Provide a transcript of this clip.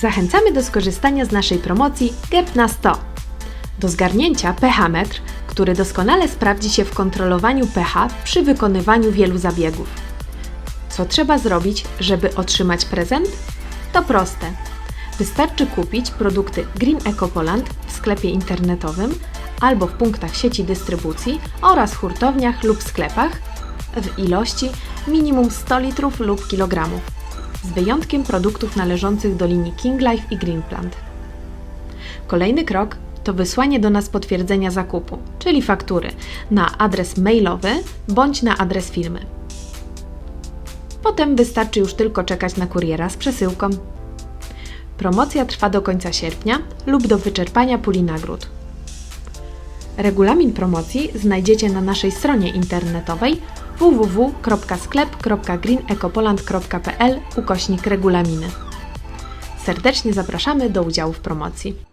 Zachęcamy do skorzystania z naszej promocji GEP na 100. Do zgarnięcia pH-metr, który doskonale sprawdzi się w kontrolowaniu pH przy wykonywaniu wielu zabiegów. Co trzeba zrobić, żeby otrzymać prezent? To proste. Wystarczy kupić produkty Green Ecopoland w sklepie internetowym albo w punktach sieci dystrybucji oraz hurtowniach lub sklepach w ilości minimum 100 litrów lub kilogramów, z wyjątkiem produktów należących do linii King Life i Greenplant. Kolejny krok to wysłanie do nas potwierdzenia zakupu, czyli faktury, na adres mailowy bądź na adres firmy. Potem wystarczy już tylko czekać na kuriera z przesyłką. Promocja trwa do końca sierpnia lub do wyczerpania puli nagród. Regulamin promocji znajdziecie na naszej stronie internetowej www.sklep.greenecopoland.pl ukośnik regulaminy. Serdecznie zapraszamy do udziału w promocji.